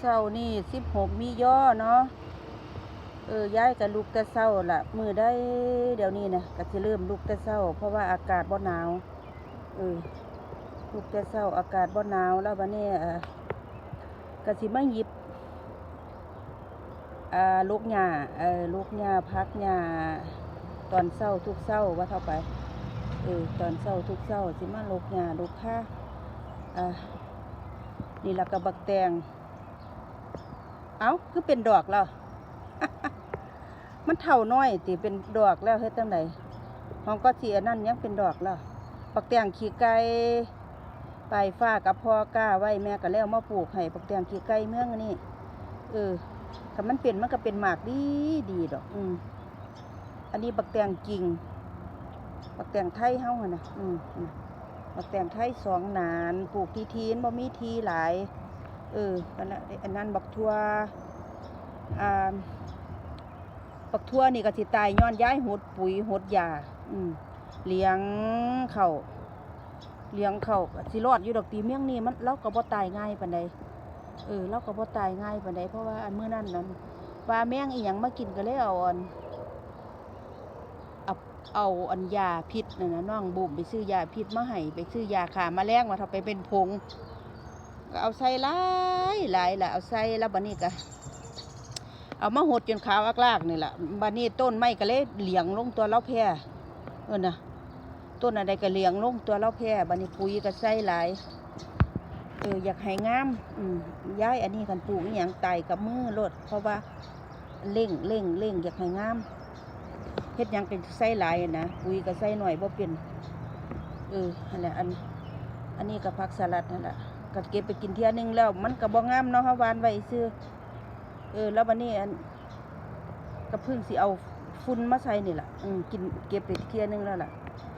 เช้านี่สิบหกมีย่อเนาะเออย้ายกับลูกแต่เช้าละมือได้เดี๋ยวนี้นะก็สิเริ่มลูกแต่เช้า เพราะว่าอากาศบ่หนาวเออลูกแต่เช้าอากาศบ่หนาวแล้วบัดนี้เอ่อก็สิมาหยิบอ่าลูกหญ้าเออลูกหญ้าพักหญ้าตอนเช้าทุกเช้าว่าเท่าไปเออตอนเช้าทุกเช้าสิมาลูกหญ้าลูกค่าอ่านี่ละก็บักแตง เอ้าคือเป็นดอกแล้ว มันเท่าน้อยติเป็นดอกแล้วเฮ็ดจังไดหองก็สิอันนั้นยังเป็นดอกแล้วปักแตงขี้ไก่ปลายฟ้ากับพ่อกล้าไว้แม่ก็แล้วมาปลูกให้ปักแตงขี้ไก่เมืองนนี้เออถ้ามันเป็นมันก็เป็นหมากดีดีดอก อืมอันนี้ปักแตงจริงปักแตงไทยเฮาหันะอืมปักแตงไทยสองนานปลูกทีทีนบ่มีทีหลาย เอออันนั้นบักทัวอ่าบักทัวนี่ก็สิตายย้อนย้ายหดปุ๋ยหดยาอืมเลี้ยงเขาเลี้ยงเขาสิรอดอยู่ดอกตีเมี่ยงนี่มันเราก็บ่ตายง่ายปานใดเออเราก็บ่ตายง่ายปานใดเพราะว่าอันเมื้อนั้นนั้นว่าแมงอีหยังมากินก็เลยเอาอันเอาเอาอันยาพิษนั่นนะน้องบุ๋มไปซื้อยาพิษมาให้ไปซื้อยาฆ่าแมลงมาทำไปเป็นผง ก็เอาใส่หลายหลายละเอาใส่แล้วบัดนี้ก็เอามาหดจนขาวอักลากนี่แหละบัดนี้ต้นไม้ก็เลยเหลียงลงตัวเล้าแพร่เออนะต้นอะไรก็เหลียงลงตัวเล้าแพร่บัดนี้ปุ๋ยก็ใส่หลายเอออยากให้งามอืมย้ายอันนี้กันปลูกอหย่างไตกับมือรดเพราะว่าเร่งเร่งเร่งอยากให้งามเฮ็ดยังเป็นใส่หลายนะปุ๋ยก็ใส่หน่อยบ่เป็นเออนั่นแหละอันอันนี้ก็ผักสลัดนั่นแหละ ก็เก็บไปกินเที่ยหนึงแล้ว มันก็บ่งามเนาะเฮาวานไว้ซื่อเออ แล้ววันนี้อันก็เพิ่งสิเอาฝุ่นมาใส่นี่แหละอืมกินเก็บไปเที่ยหนึงแล้วล่ะ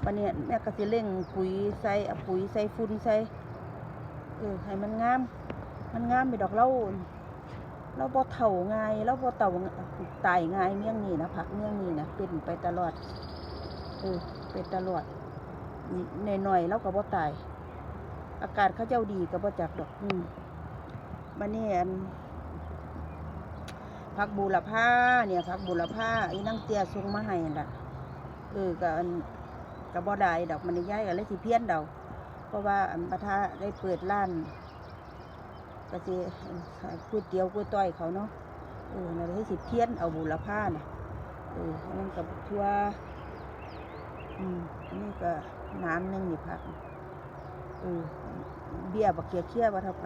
วันนี้แม่ก็สิเร่งปุ๋ยใส่ปุ๋ยใส่ฝุ่นใส่เออให้มันงาม มันงามไปดอกเราเราบ่เฒ่าง่ายเราบ่เฒ่าตายง่ายเมี่ยงนี่นะผักเมี่ยงนี่นะเป็นไปตลอดเออเป็นตลอดหน่อยๆเราก็บ่ตาย อากาศเขาเจ้าดีก็บ่จักดอก อืมมาเนี่ยอันพักบูรพาเนี่ยพักบูรพาอีนั่งเตียส่งมาให้นั่นล่ะเออก็อันก็บ่ได้ดอกมันย้ายก็เลยสิเพี้ยนเดาเพราะว่าอันประทาได้เปิดร้านก็สิก๋วยเตี๋ยวก๋วยต้อยเขาเนาะเออนั่นเลยสิเพี้ยนเอาบูรพาน่ะเอออันนั่นกับทั่วอืมอันนี่ก็น้ำหนึ่งนี่พัก เบี้ยบักเกียเคี้ยว่าเท่าไป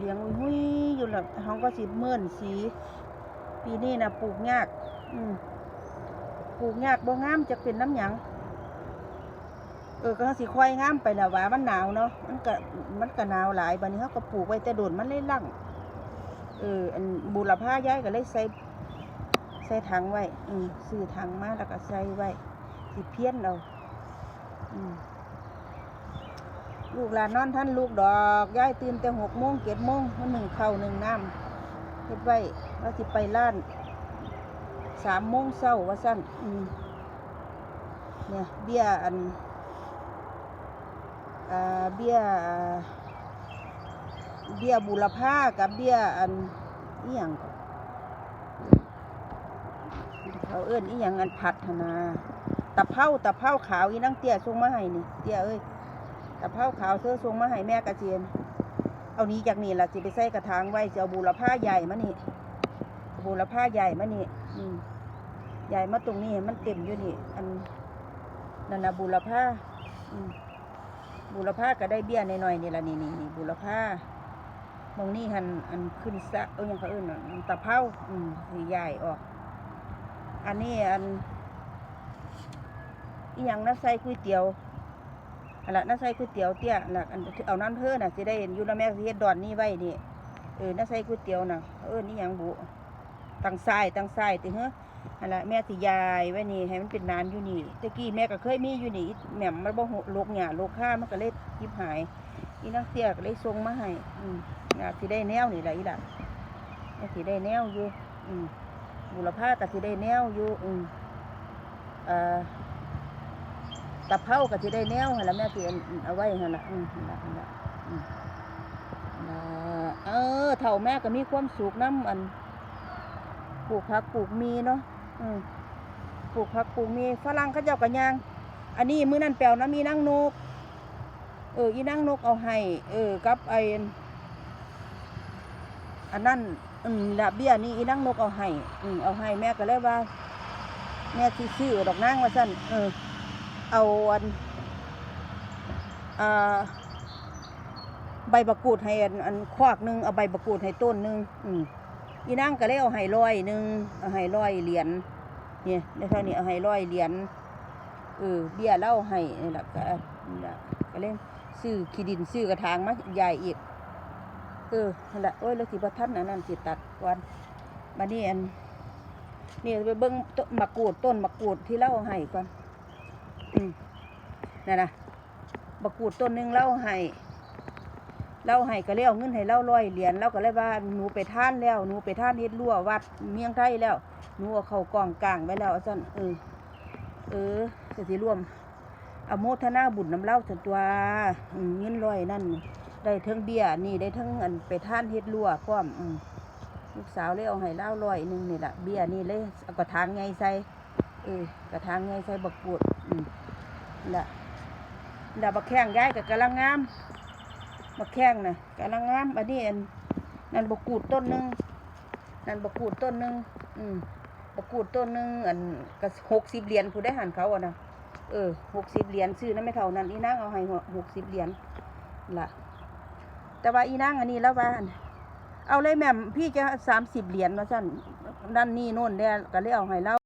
เลี้ยงหุ้ยอยู่แล้วเขาก็สิเมื่อนสี ปีนี้นะปลูกยาก อืมปลูกยากบ่งามจะเป็นน้ำหยังเออก็สิค่อยงามไปแล้วว่ามันหนาวเนาะมันก็มันก็หนาวหลายบัดนี้เขาก็ปลูกไว้แต่โดนมันเลยลั่งเอออันบูรพาย้ายก็เลยใส่ใส่ถังไว้อืมซื้อถังมาแล้วก็ใส่ไว้สิเพี้ยนเอาอืม ลูกหลานนอนท่านลูกดอกย้ายตื่นแต่หกโมงเจ็ดโมงมันหนึ่งเข้าหนึ่งน้ำเฮ็ดไว้ว่าสิไปล้านสามโมงเช้าว่าสั้นเนี่ยเบี้ยอันอเบี้ยเบี้ยบุรพากับเบี้ยอันเอียงเขาเอิ้อนอีหยังอันผัดนาตะเภาตะเภาขาวอีนั่งเตี้ยส่งมาให้นี่เตี้ยเอ้ย ตะเภาขาวเธอส่งมาให้แม่กระเจียน เอานี้จากนี่ล่ะสิไปใส่กระถางไว้จะเอาบูรพาใหญ่มานี่บูรพาใหญ่มานี่อืมใหญ่มาตรงนี้ให้มันเต็มอยู่นี่ อันนั่นนะบูรพาอืมบูรพาก็ได้เบี้ยนหน่อยๆนี่ละนี่นี่นี่บูรพามองนี่หันอันขึ้นสะเอ้ยยังเขาเอื่นอะตะเภาอืมสีใหญ่ออก อันนี้อันอีหยังนะใส่ก๋วยเตี๋ยว อันละน่าใส่ก๋วยเตี๋ยวเตี้ยน่ะอันเอาน้ำเพิ่นน่ะสิได้เห็นอยู่นะแม่สิเฮ็ดดอนนี่ไว้นี่เออน่าใส่ก๋วยเตี๋ยวน่ะเออนี่ยังบุตังทรายตังทรายติเฮ้ออันละแม่สิยายไว้นี่ให้มันเป็นนานอยู่นี่ตะกี้แม่ก็เคยมีอยู่นี่แหม่มมันบ่หกลกหญ้าลกข้ามันก็เลยยิบหายอีนักเตี้ยก็เลยส่งมาให้อืมน่ะสิได้แนวนี่ล่ะอีหล่ะแม่สิได้แนวอยู่อืมบุรพาก็สิได้แนวอยู่อืมเอ่อ ตะเภาก็สิได้แนวหั่นล่ะแม่สิเอาเอาไว้หั่นล่ะอืมหั่นล่ะหั่นล่ะอืมล่ะเออเฒ่าแม่ก็มีความสุขน้ำอันปลูกผักปลูกมีเนาะอืมปลูกผักปลูกมีฝรั่งเขาเจ้าก็ย่าง อันนี้มื้อนั้นแปลวนะมีนางนก เอออีนางนกเอาให้เออกับไออันนั้นอืมละเบี้ยนี่อีนางนกเอาให้อืมเอาให้แม่ก็เลยว่าแม่สิซื้อดอกนางว่าซั่นเออ เอาอันใบบักกูดให้อันอันควักหนึ่งเอาใบบักกูดให้ต้นหนึ่งอืมอีนางก็เลยเอาให้ร้อยหนึ่งเอาให้ร้อยเหรียญเนี่ยได้เท่านี้เอาให้ร้อยเหรียญเออเบี้ยเล่าให้นี่แหละก็นี่ล่ะก็เลยซื้อขี้ดินซื้อกระถางมาใหญ่อีกเออนั่นล่ะโอ้ยแล้วสิบ่ทันอันนั้นสิตัดก่อนบัดนี้อันนี่ไปเบิ้งต้นมะกรูดต้นมะกรูดที่เล่าให้ก่อน นั่นนะมะกรูดต้นหนึ่งเล่าให้เล่าให้ก็เลยเอาเงินให้เล่าร้อยเหรียญเล่าก็เลยว่าหนูไปท่านแล้วหนูไปท่านเฮ็ดรั่ววัดเมียงไทยแล้วหนูเอาเข้ากองกลางไว้แล้วสั่นเออเออจะสิร่วมอโมทนาบุญน้ำเล่าสันตัวอืมเงินร้อยนั่น ได้ทั้งเบี้ยนี่ได้ทั้งอันไปท่านเฮ็ดรั่วพร้อมลูกสาวเลยเอาให้เล่าร้อยหนึ่งนี่แหละเบี้ยนี่เลยเอากระถางไงใส่เออกระถางไงใส่บักกูดอืม นั่นละดาบักแข้งย้ายกับกะลังงามบักแข้งน่ะกะลังงามอันนี้อันนั่นบักกูดต้นหนึ่งนั่นบักกูดต้นหนึ่งอืมบักกูดต้นหนึ่งอันก็หกสิบเหรียญผู้ได้หันเขาอะนะเออหกสิบเหรียญซื้อนั่นไม่เท่านั้นอีนางเอาให้หกสิบเหรียญล่ะแต่ว่าอีนางอันนี้แล้วว่าเอาเลยแม่มพี่จะสามสิบเหรียญมาสั่นนั่นนี่โน่นเนี่ยก็เลยเอาให้เรา